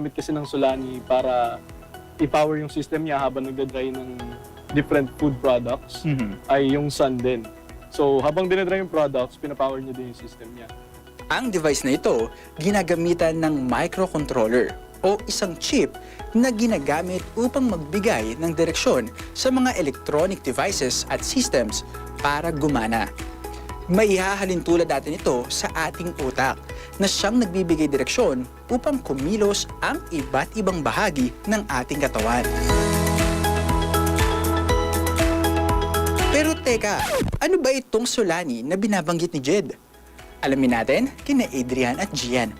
Gamit kasi ng Solani para i-power yung system niya habang nagda-dry ng different food products ay yung sun din. So habang dinadry yung products, pinapower niya din yung system niya. Ang device na ito, ginagamitan ng microcontroller o isang chip na ginagamit upang magbigay ng direksyon sa mga electronic devices at systems para gumana. May ihahalin tulad natin ito sa ating utak na siyang nagbibigay direksyon upang kumilos ang iba't ibang bahagi ng ating katawan. Pero teka, ano ba itong Solani na binabanggit ni Jed? Alamin natin kina Adrian at Gian.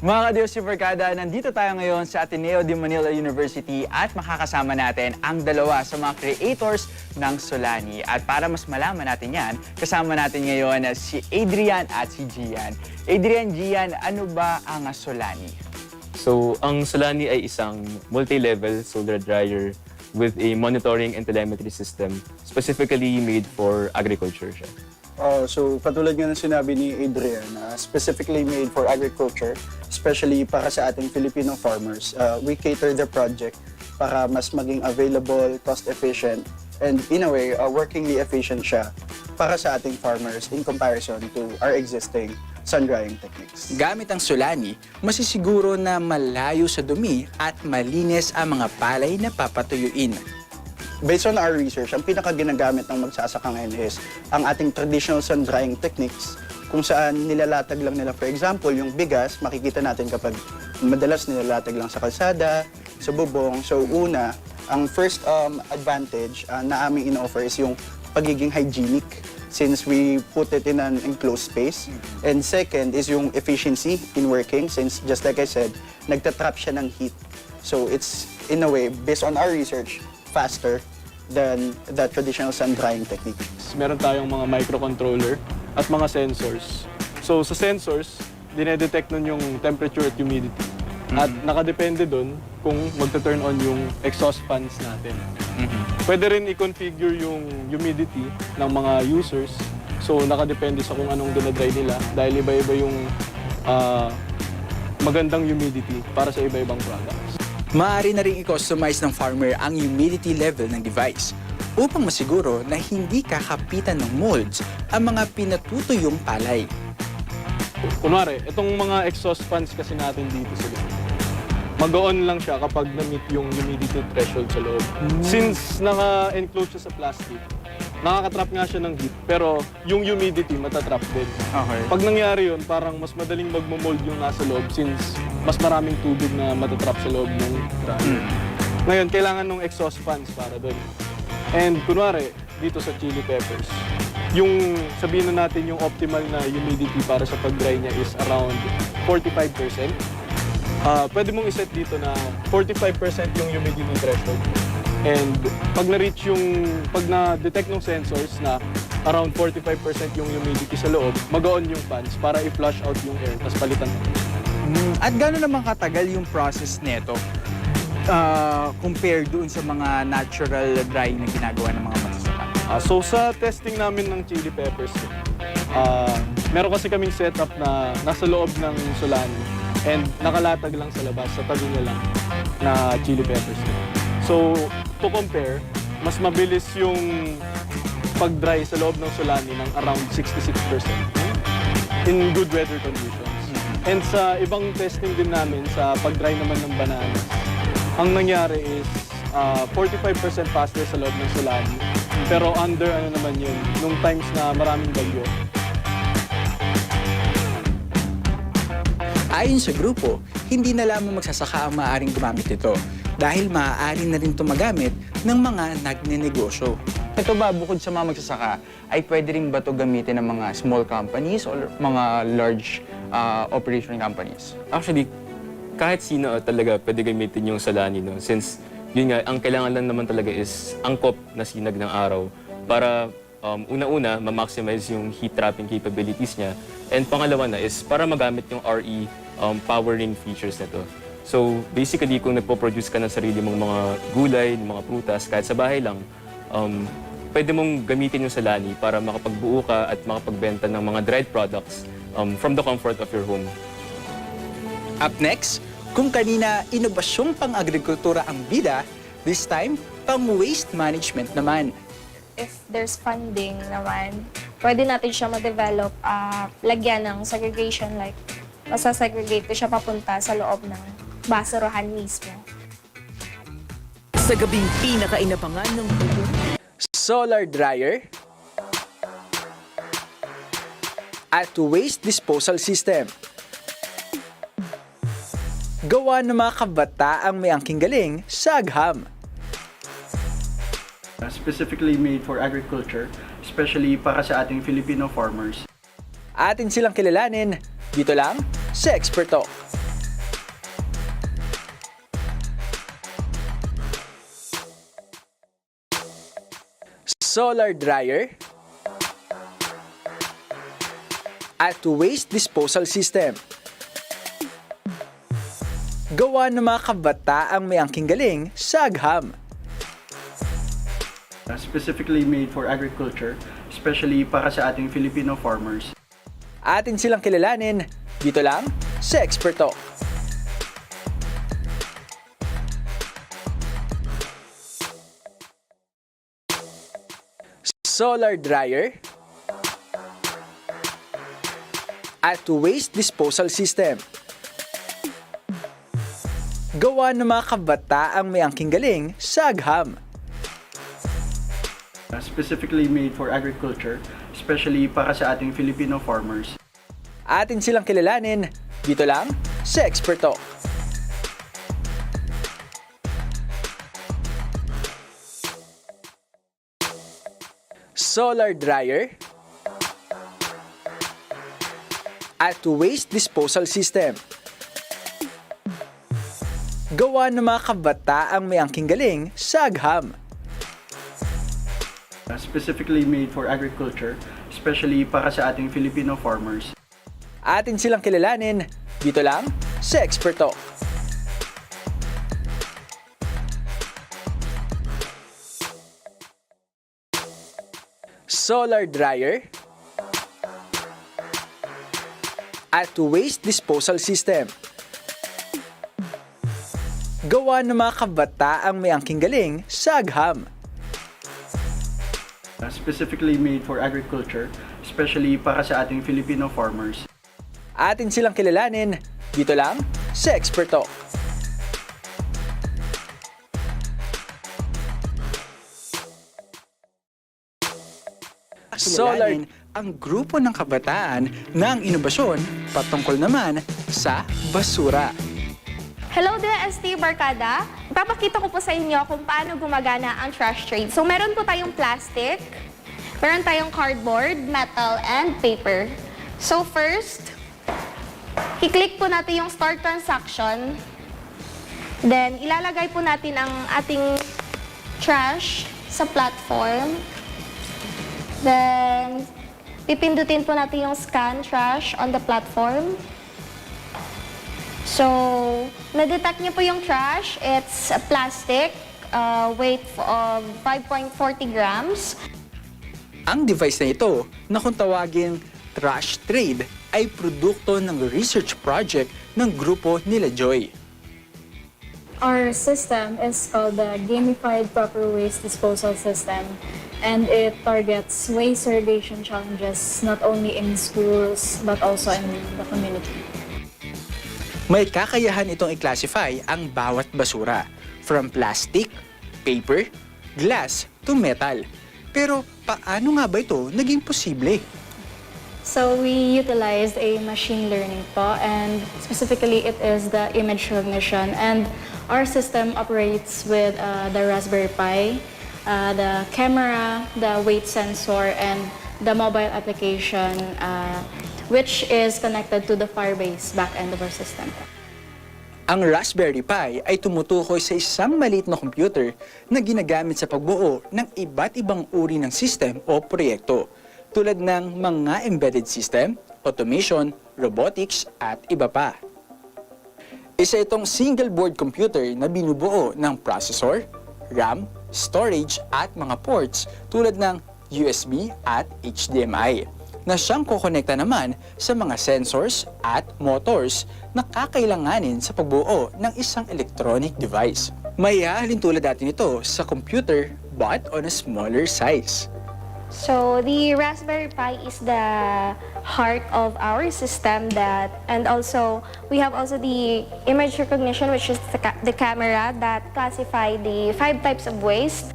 Mga ka-Diyos Superkada, nandito tayo ngayon sa Ateneo de Manila University at makakasama natin ang dalawa sa mga creators ng Solani. At para mas malaman natin yan, kasama natin ngayon si Adrian at si Gian. Adrian, Gian, ano ba ang Solani? So, ang Solani ay isang multi-level solar dryer with a monitoring and telemetry system specifically made for agriculture siya. Oh, so katulad nga ng sinabi ni Adrian, uh, specifically made for agriculture, especially para sa ating Filipino farmers. Uh, we cater the project para mas maging available, cost efficient, and in a way, uh, workingly efficient siya para sa ating farmers in comparison to our existing sun drying techniques. Gamit ang Solani, masisiguro na malayo sa dumi at malinis ang mga palay na papatuyuin. Based on our research, ang pinaka ginagamit ng magsasaka ngayon is ang ating traditional sun drying techniques kung saan nilalatag lang nila. For example, yung bigas, makikita natin kapag madalas nilalatag lang sa kalsada, sa bubong. So una, ang first um, advantage uh, na aming in-offer is yung pagiging hygienic since we put it in an enclosed space. And second is yung efficiency in working since just like I said, nagtatrap siya ng heat. So it's in a way, based on our research, faster than the traditional sun drying technique. Meron tayong mga microcontroller at mga sensors. So sa sensors, dinedetect nun yung temperature at humidity. At nakadepende dun kung magta-turn on yung exhaust fans natin. Pwede rin i-configure yung humidity ng mga users. So nakadepende sa kung anong dinadry nila dahil iba-iba yung ah, magandang humidity para sa iba-ibang products. Maaari na rin i-customize ng farmer ang humidity level ng device upang masiguro na hindi kakapitan ng molds ang mga pinatutuyong palay. Kunwari, itong mga exhaust fans kasi natin dito sa loob. Mag-on lang siya kapag na-meet yung humidity threshold sa loob. Since naka-enclose siya sa plastic, nakakatrap nga siya ng heat, pero yung humidity matatrap din. Okay. Pag nangyari yun, parang mas madaling magmo-mold yung nasa loob since mas maraming tubig na matatrap sa loob ng dryer. Ngayon, kailangan ng exhaust fans para doon. And kunwari, dito sa chili peppers, yung sabihin na natin yung optimal na humidity para sa pag-dry niya is around 45%. Ah, pwede mong iset dito na 45% yung humidity threshold. And pag na-reach yung, pag na-detect ng sensors na around 45% yung humidity sa loob, mag-on yung fans para i-flush out yung air, tapos palitan. Mm, At gano'n naman katagal yung process nito uh, compared doon sa mga natural drying na ginagawa ng mga magsasaka? Ah, so sa testing namin ng chili peppers, ah meron kasi kaming setup na nasa loob ng Solani and nakalatag lang sa labas, sa tabi niya lang na chili peppers. So to compare, mas mabilis yung pag-dry sa loob ng Solani ng around 66% in good weather conditions. And sa ibang testing din namin sa pag-dry naman ng bananas, ang nangyari is ah, 45% faster sa loob ng Solani. Pero under ano naman yun, nung times na maraming bagyo. Ayon sa grupo, hindi na lamang magsasaka ang maaaring gumamit ito dahil maaari na rin ito magamit ng mga nagnenegosyo. Ito ba, bukod sa mga magsasaka, ay pwede rin ba ito gamitin ng mga small companies or mga large uh, operation companies? Actually, kahit sino talaga pwede gamitin yung Solani, no? Since, yun nga, ang kailangan lang naman talaga is angkop na sinag ng araw para um, una-una, ma-maximize yung heat trapping capabilities niya. And pangalawa na is para magamit yung RE um, powering features nito. So basically, kung nagpo-produce ka ng sarili mong mga gulay, mga prutas, kahit sa bahay lang, um, pwede mong gamitin yung Solani para makapagbuo ka at makapagbenta ng mga dried products um, from the comfort of your home. Up next, Kung kanina inobasyong pang-agrikultura ang bida, this time, pang-waste management naman. if there's funding naman, pwede natin siya ma-develop, ah, lagyan ng segregation, like, masasegregate ko siya papunta sa loob ng basurahan mismo. Sa gabing pinakainabangan ng mundo, solar dryer, at waste disposal system. Gawa ng mga kabataang may angking galing sa agham. Uh, specifically made for agriculture, especially para sa ating Filipino farmers. Atin silang kilalanin dito lang sa Experto. Solar dryer at waste disposal system. Gawa ng mga kabataang may angking galing sa agham. Uh, specifically made for agriculture, especially para sa ating Filipino farmers. Atin silang kilalanin dito lang sa Experto. Solar dryer at waste disposal system. Gawa ng mga kabataang may angking galing sa agham. Uh, specifically made for agriculture, especially para sa ating Filipino farmers. Atin silang kilalanin dito lang sa Experto. Solar dryer at waste disposal system. Gawa ng mga kabataang may angking galing sa agham. Uh, specifically made for agriculture, especially para sa ating Filipino farmers. Atin silang kilalanin dito lang sa Experto. Solar dryer at waste disposal system. Gawa ng mga kabataang may angking galing sa agham. Uh, specifically made for agriculture, especially para sa ating Filipino farmers. Atin silang kilalanin dito lang sa Experto. Solar ang grupo ng kabataan ng inobasyon patungkol naman sa basura. Hello there, ST Barkada. Ipapakita ko po sa inyo kung paano gumagana ang trash trade. So, meron po tayong plastic, meron tayong cardboard, metal, and paper. So, first, i-click po natin yung start transaction. Then, ilalagay po natin ang ating trash sa platform. Then, pipindutin po natin yung scan trash on the platform. So, na-detect niyo po yung trash. It's a plastic, uh, weight of 5.40 grams. Ang device na ito na kung tawagin Trash Trade ay produkto ng research project ng grupo nila Joy. Our system is called the Gamified Proper Waste Disposal System, and it targets waste segregation challenges not only in schools but also in the community. May kakayahan itong i-classify ang bawat basura, from plastic, paper, glass, to metal. Pero paano nga ba ito naging posible? So we utilized a machine learning po, and specifically it is the image recognition. And our system operates with uh, the Raspberry Pi, uh, the camera, the weight sensor, and the mobile application, uh, which is connected to the Firebase backend of our system. Ang Raspberry Pi ay tumutukoy sa isang maliit na computer na ginagamit sa pagbuo ng iba't ibang uri ng system o proyekto tulad ng mga embedded system, automation, robotics at iba pa. Isa itong single board computer na binubuo ng processor, RAM, storage at mga ports tulad ng USB at HDMI na siyang kukonekta naman sa mga sensors at motors na kakailanganin sa pagbuo ng isang electronic device. May hahalin tulad natin ito sa computer but on a smaller size. So the Raspberry Pi is the heart of our system that and also we have also the image recognition which is the, ca- the camera that classify the five types of waste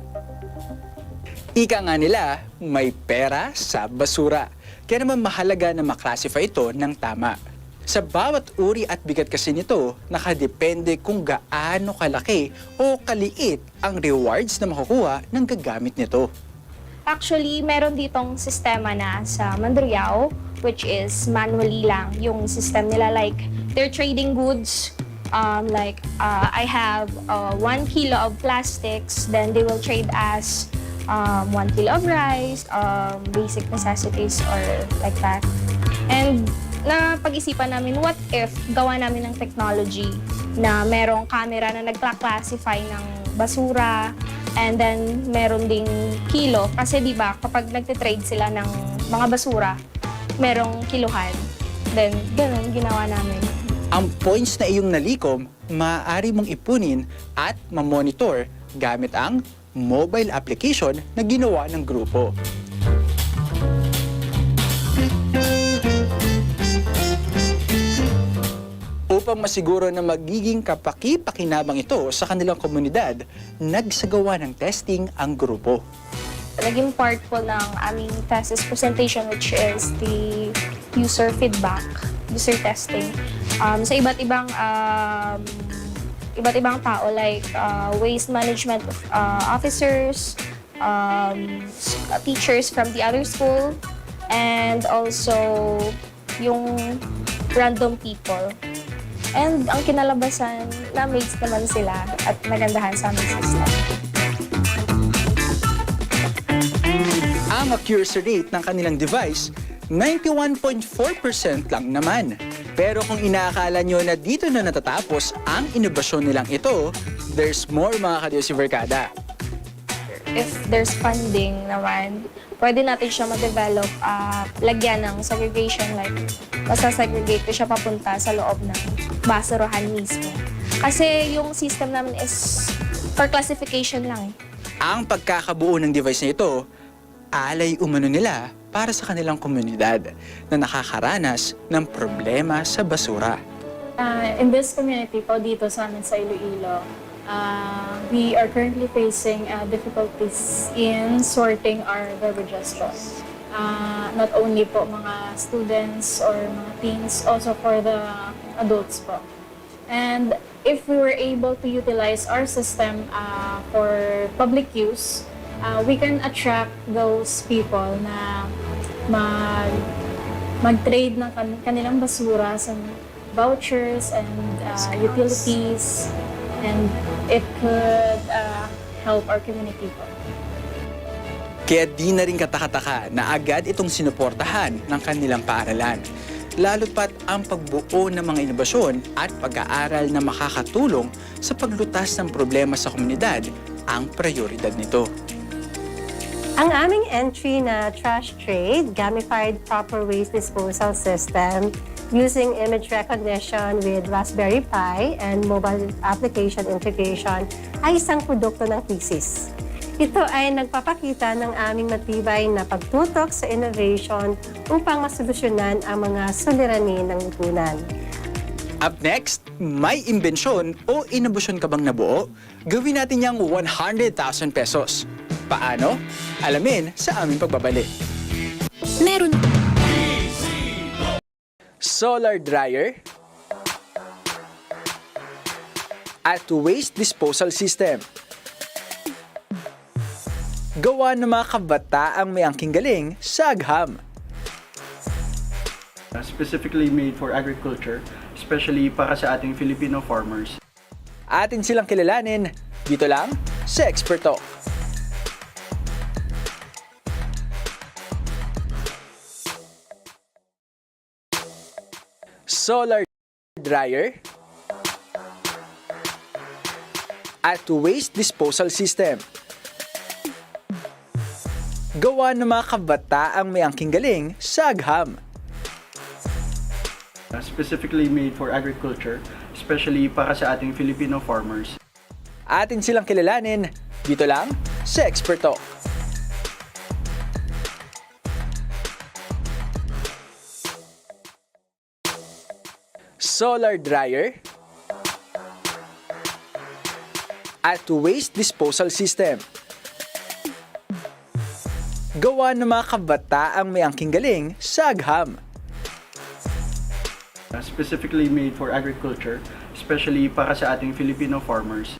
Ika nga nila, may pera sa basura. Kaya naman mahalaga na maklasify ito ng tama. Sa bawat uri at bigat kasi nito, nakadepende kung gaano kalaki o kaliit ang rewards na makukuha ng gagamit nito. Actually, meron ditong sistema na sa Mandurriao, which is manually lang yung system nila. Like, they're trading goods. Um, like, uh, I have uh, one kilo of plastics, then they will trade as um, one kilo of rice, um, basic necessities, or like that. And na pag-isipan namin, what if gawa namin ng technology na merong camera na nagkla-classify ng basura, and then meron ding kilo. Kasi di ba kapag nagtitrade sila ng mga basura, merong kiluhan. Then, ganun, ginawa namin. Ang points na iyong nalikom, maaari mong ipunin at mamonitor gamit ang mobile application na ginawa ng grupo. Upang masiguro na magiging kapaki-pakinabang ito sa kanilang komunidad, nagsagawa ng testing ang grupo. Naging part po ng aming thesis presentation which is the user feedback, user testing. Um, sa iba't ibang um, iba't ibang tao like uh, waste management uh, officers, um, teachers from the other school, and also yung random people. And ang kinalabasan, na-amaze naman sila at nagandahan sa aming system. Ang accuracy rate ng kanilang device, 91.4% lang naman. Pero kung inaakala nyo na dito na natatapos ang inobasyon nilang ito, there's more mga Verkada. if there's funding naman, pwede natin siya ma-develop, ah, lagyan ng segregation, like, masasegregate ko siya papunta sa loob ng basurahan mismo. Kasi yung system namin is for classification lang eh. Ang pagkakabuo ng device na ito, alay umano nila para sa kanilang komunidad na nakakaranas ng problema sa basura. Uh, in this community po dito sa amin sa Iloilo, uh, we are currently facing uh, difficulties in sorting our garbages po. Uh, not only po mga students or mga teens, also for the adults po. And if we were able to utilize our system uh, for public use, uh, we can attract those people na mag mag-trade ng kan- kanilang basura sa vouchers and uh, utilities and it could uh, help our community po. Kaya di na rin katakataka na agad itong sinuportahan ng kanilang paaralan. Lalo't pat ang pagbuo ng mga inobasyon at pag-aaral na makakatulong sa paglutas ng problema sa komunidad ang prioridad nito. Ang aming entry na trash trade, gamified proper waste disposal system using image recognition with Raspberry Pi and mobile application integration ay isang produkto ng thesis. Ito ay nagpapakita ng aming matibay na pagtutok sa innovation upang masolusyonan ang mga suliranin ng lipunan. Up next, may imbensyon o inobasyon ka bang nabuo? Gawin natin yung 100,000 pesos. Paano? Alamin sa aming pagbabalik. Meron solar dryer, at waste disposal system. Gawa ng mga kabataang may angking galing sa agham. Specifically made for agriculture, especially para sa ating Filipino farmers. Atin silang kilalanin dito lang sa Expert Talk. Solar dryer at waste disposal system. Gawa ng mga kabataang may angking galing sa agham. Uh, specifically made for agriculture, especially para sa ating Filipino farmers. Atin silang kilalanin dito lang sa Expert Talk. Solar dryer at waste disposal system. Gawa ng mga kabataang may angking galing sa agham. Uh, specifically made for agriculture, especially para sa ating Filipino farmers.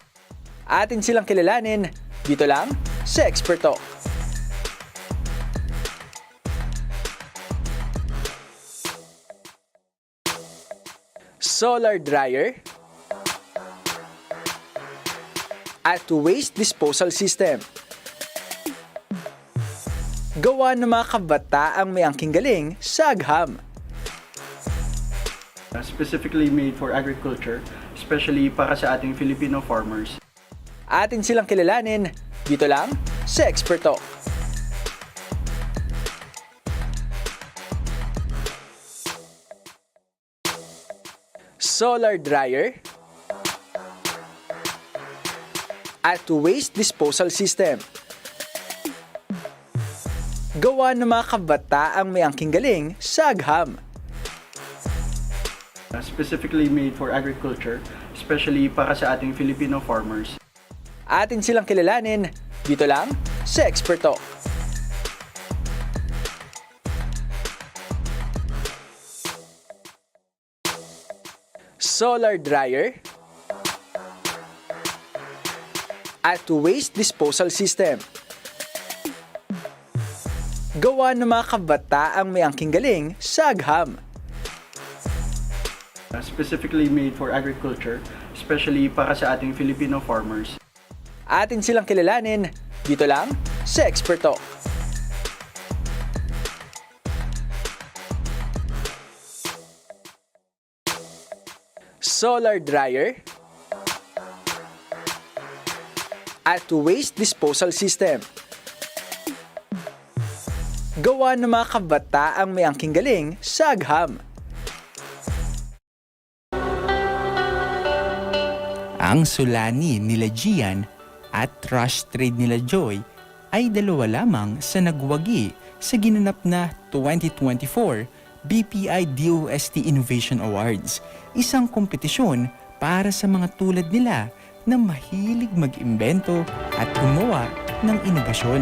Atin silang kilalanin dito lang sa Expert Talk. Solar dryer at waste disposal system. Gawa ng mga kabataang may angking galing sa agham. Uh, specifically made for agriculture, especially para sa ating Filipino farmers. Atin silang kilalanin dito lang sa Expert Talk. Solar dryer at waste disposal system. Gawa ng mga kabataang may angking galing sa agham. Uh, specifically made for agriculture, especially para sa ating Filipino farmers. Atin silang kilalanin dito lang sa Expert Talk. Solar dryer at waste disposal system. Gawa ng mga kabataang may angking galing sa agham. Uh, specifically made for agriculture, especially para sa ating Filipino farmers. Atin silang kilalanin dito lang sa Expert Talk. Solar dryer at waste disposal system. Gawa ng mga kabataang may angking galing sa agham. Ang sulani nila Gian at trash trade nila Joy ay dalawa lamang sa nagwagi sa ginanap na 2024 BPI DOST Innovation Awards, isang kompetisyon para sa mga tulad nila na mahilig mag-imbento at gumawa ng inobasyon.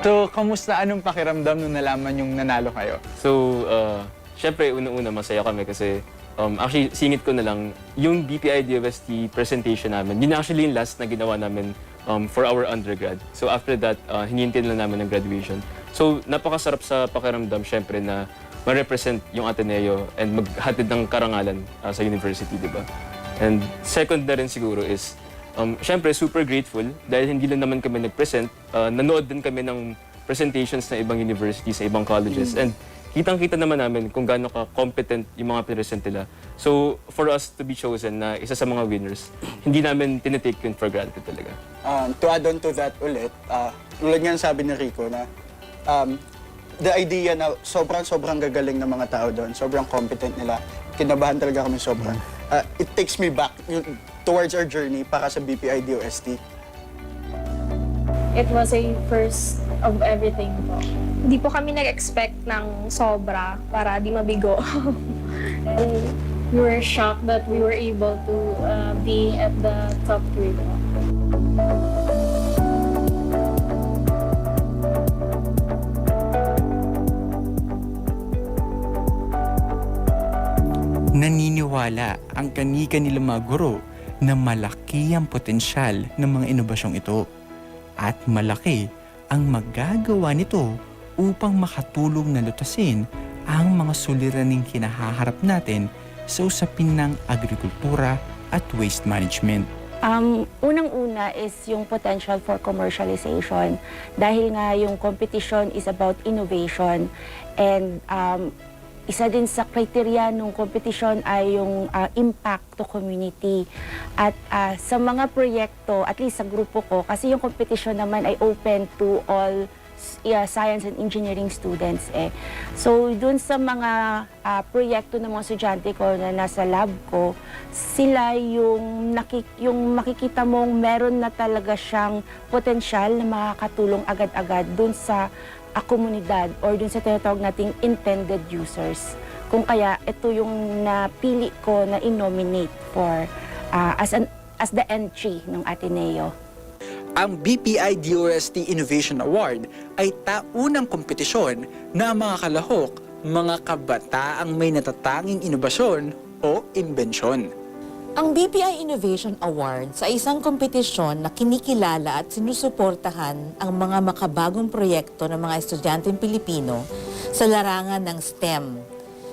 So, kamusta anong pakiramdam nung nalaman yung nanalo kayo? So, uh, syempre, una-una masaya kami kasi um, actually, singit ko na lang, yung BPI DOST presentation namin, yun actually yung last na ginawa namin um, for our undergrad. So after that, uh, hinihintay na namin ng graduation. So, napakasarap sa pakiramdam, syempre, na ma-represent yung Ateneo and maghatid ng karangalan uh, sa university, di ba? And second na rin siguro is, um, syempre, super grateful dahil hindi lang naman kami nag-present, uh, nanood din kami ng presentations ng ibang universities, sa ibang colleges. And kitang-kita naman namin kung gaano ka-competent yung mga present nila. So, for us to be chosen na isa sa mga winners, hindi namin tinitake yun for granted talaga. Um, to add on to that ulit, uh, tulad nga ng sabi ni Rico na um, the idea na sobrang-sobrang gagaling ng mga tao doon, sobrang competent nila, kinabahan talaga kami sobra. Uh, it takes me back yun- towards our journey para sa BPI DOST. It was a first of everything po. Hindi po kami nag-expect ng sobra para di mabigo. And we were shocked that we were able to uh, be at the top three po. Naniniwala ang kanika nilang mga guro na malaki ang potensyal ng mga inobasyong ito at malaki ang magagawa nito upang makatulong na lutasin ang mga suliraning kinahaharap natin sa usapin ng agrikultura at waste management. Um, unang-una is yung potential for commercialization dahil nga yung competition is about innovation and um, isa din sa criteria ng competition ay yung ah, impact to community. At ah, sa mga proyekto, at least sa grupo ko, kasi yung competition naman ay open to all yeah, science and engineering students eh. So, dun sa mga ah, proyekto ng mga estudyante ko na nasa lab ko, sila yung, nakik yung makikita mong meron na talaga siyang potensyal na makakatulong agad-agad dun sa ah, komunidad or dun sa tinatawag nating intended users. Kung kaya, ito yung napili ko na in-nominate for ah, as, an, as the entry ng Ateneo. Ang BPI DOST Innovation Award ay taunang kompetisyon na mga kalahok, mga kabataang may natatanging inobasyon o imbensyon. Ang BPI Innovation Awards ay isang kompetisyon na kinikilala at sinusuportahan ang mga makabagong proyekto ng mga estudyanteng Pilipino sa larangan ng STEM.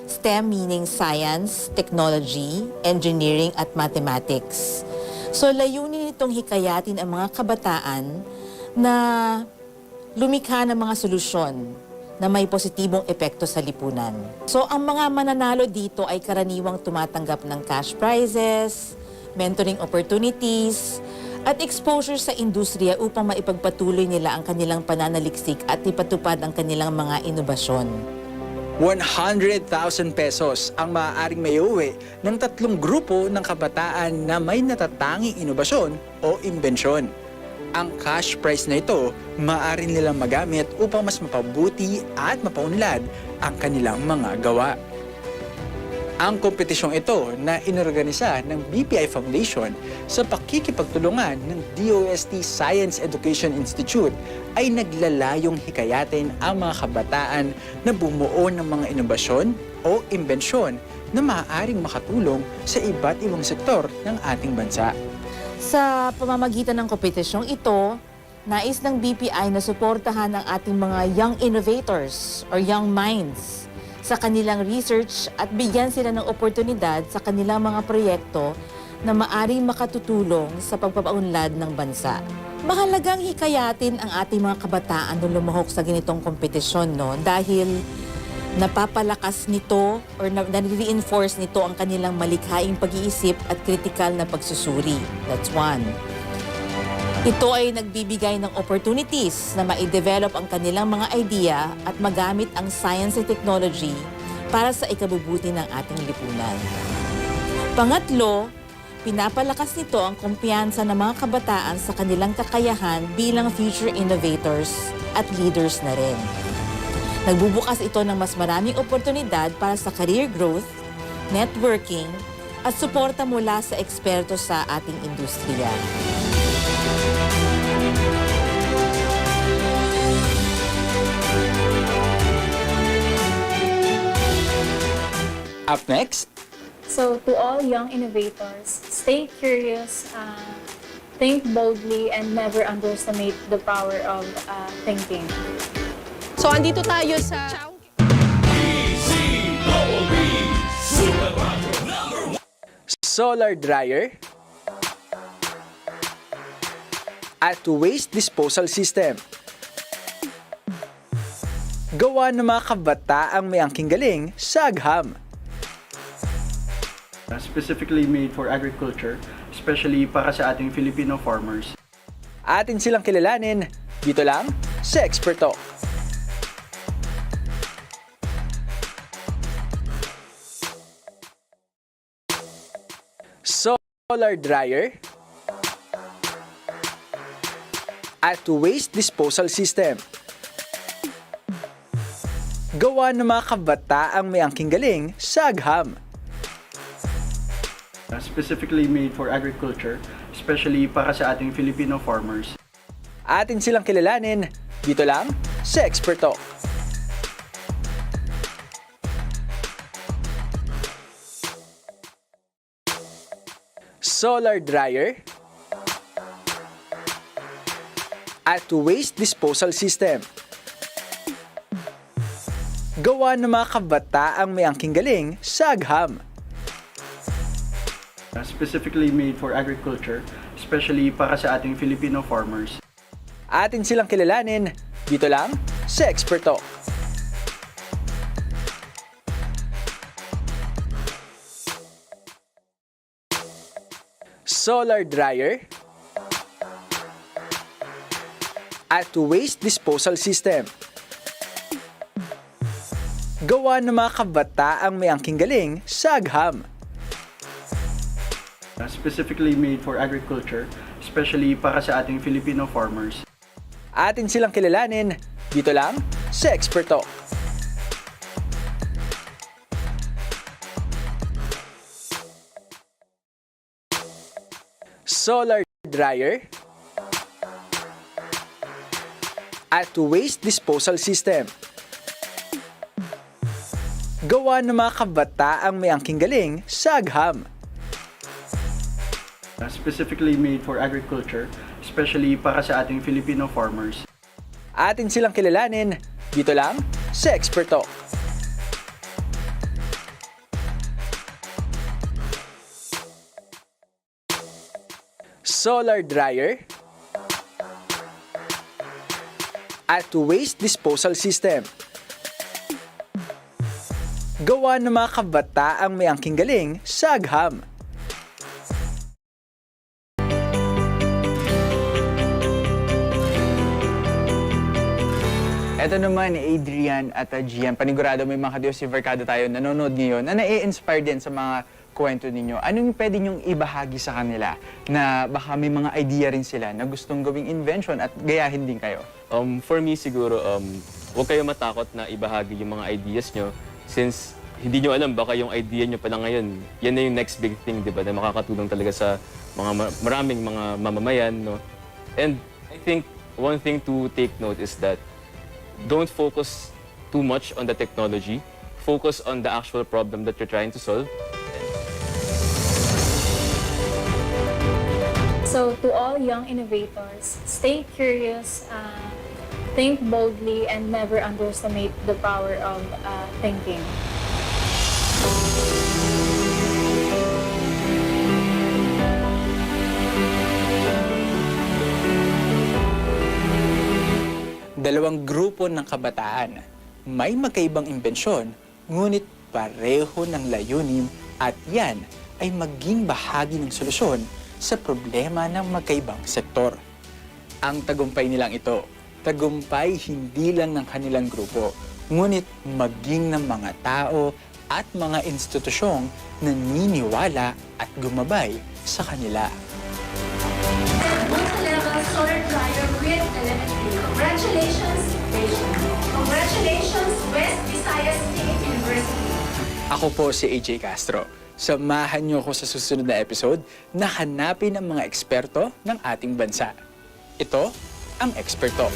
STEM meaning Science, Technology, Engineering at Mathematics. So layunin nitong hikayatin ang mga kabataan na lumikha ng mga solusyon na may positibong epekto sa lipunan. So ang mga mananalo dito ay karaniwang tumatanggap ng cash prizes, mentoring opportunities, at exposure sa industriya upang maipagpatuloy nila ang kanilang pananaliksik at ipatupad ang kanilang mga inobasyon. 100,000 pesos ang maaaring maiuwi ng tatlong grupo ng kabataan na may natatanging inobasyon o imbensyon. Ang cash prize na ito maaari nilang magamit upang mas mapabuti at mapaunlad ang kanilang mga gawa. Ang kompetisyong ito na inorganisa ng BPI Foundation sa pakikipagtulungan ng DOST Science Education Institute ay naglalayong hikayatin ang mga kabataan na bumuo ng mga inobasyon o imbensyon na maaaring makatulong sa iba't ibang sektor ng ating bansa. Sa pamamagitan ng kompetisyong ito, nais ng BPI na suportahan ang ating mga young innovators or young minds sa kanilang research at bigyan sila ng oportunidad sa kanilang mga proyekto na maaring makatutulong sa pagpapaunlad ng bansa. Mahalagang hikayatin ang ating mga kabataan na lumahok sa ganitong kompetisyon no dahil napapalakas nito or na, nare-reinforce nito ang kanilang malikhaing pag-iisip at kritikal na pagsusuri. That's one. Ito ay nagbibigay ng opportunities na ma-develop ang kanilang mga idea at magamit ang science and technology para sa ikabubuti ng ating lipunan. Pangatlo, pinapalakas nito ang kumpiyansa ng mga kabataan sa kanilang kakayahan bilang future innovators at leaders na rin. Nagbubukas ito ng mas maraming oportunidad para sa career growth, networking, at suporta mula sa eksperto sa ating industriya. Up next, So to all young innovators, stay curious, uh, think boldly, and never underestimate the power of uh, thinking. So, andito tayo sa... solar dryer, at waste disposal system. Gawa ng mga kabataang may angking galing sa agham. Uh, specifically made for agriculture, especially para sa ating Filipino farmers. Atin silang kilalanin dito lang sa Expert Talk. Solar dryer at waste disposal system. Gawa ng mga kabataang may angking galing sa agham. Uh, specifically made for agriculture, especially para sa ating Filipino farmers. Atin silang kilalanin dito lang sa Expert Talk. Solar dryer at waste disposal system. Gawa ng mga kabataang may angking galing sa agham. Uh, specifically made for agriculture, especially para sa ating Filipino farmers. Atin silang kilalanin dito lang sa Expert Solar dryer, at waste disposal system. Gawa ng mga kabataang may angking galing sa agham. Specifically made for agriculture, especially para sa ating Filipino farmers. Atin silang kilalanin dito lang sa Experto. Solar dryer at waste disposal system. Gawa ng mga kabataang may angking galing sa agham. Uh, specifically made for agriculture, especially para sa ating Filipino farmers. Atin silang kilalanin dito lang sa Experto. Solar dryer at waste disposal system. Gawa ng mga kabataang may angking galing sa agham. Ito naman, Adrian at uh, panigurado may mga Diyos si Verkada tayo nanonood ngayon na nai-inspire din sa mga kwento ninyo. Anong pwede niyong ibahagi sa kanila na baka may mga idea rin sila na gustong gawing invention at gayahin din kayo? Um, for me siguro, um, huwag kayo matakot na ibahagi yung mga ideas nyo since hindi nyo alam, baka yung idea nyo pala ngayon, yan na yung next big thing, di ba, na makakatulong talaga sa mga ma- maraming mga mamamayan, no? And I think one thing to take note is that don't focus too much on the technology. Focus on the actual problem that you're trying to solve. So to all young innovators, stay curious, uh, think boldly, and never underestimate the power of uh, thinking. dalawang grupo ng kabataan. May magkaibang imbensyon, ngunit pareho ng layunin at yan ay maging bahagi ng solusyon sa problema ng magkaibang sektor. Ang tagumpay nilang ito, tagumpay hindi lang ng kanilang grupo, ngunit maging ng mga tao at mga institusyong naniniwala at gumabay sa kanila. Congratulations. Congratulations, West Visayas State University. Ako po si AJ Castro. Samahan niyo ako sa susunod na episode na hanapin ang mga eksperto ng ating bansa. Ito ang Eksperto.